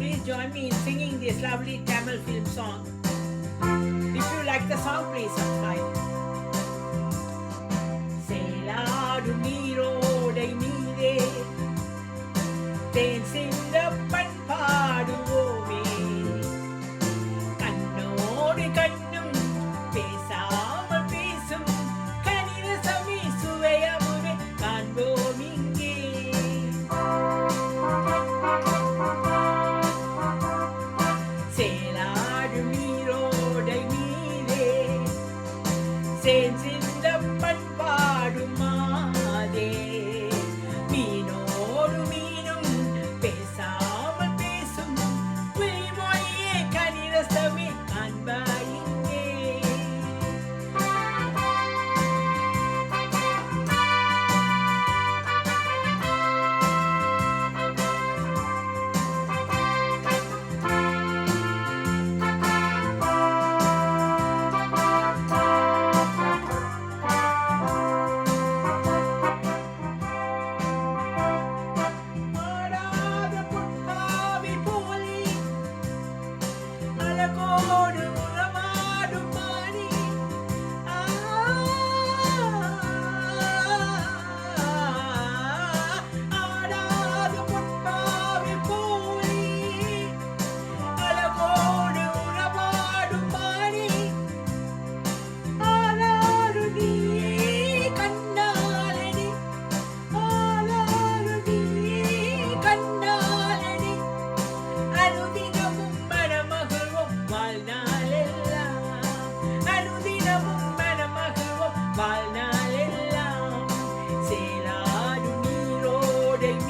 Please join me in singing this lovely Tamil film song. If you like the song, please subscribe. Say. del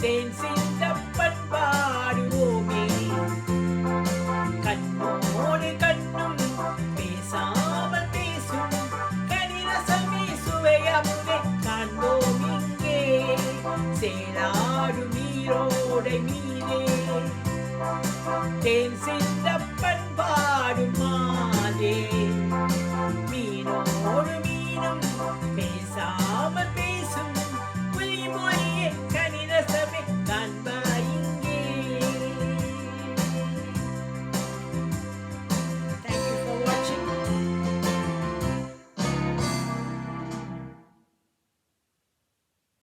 தேன் சிந்தப்பன் பாடுவோமே. கண்ணோடு கண்ணும் பேசாமல் பேசும் கனிரசம் வீசுவையமுதே காண்போம் இங்கே சேராடும் நீரோடை மீதே. தேன் சிந்தப்பன் பாடுமா?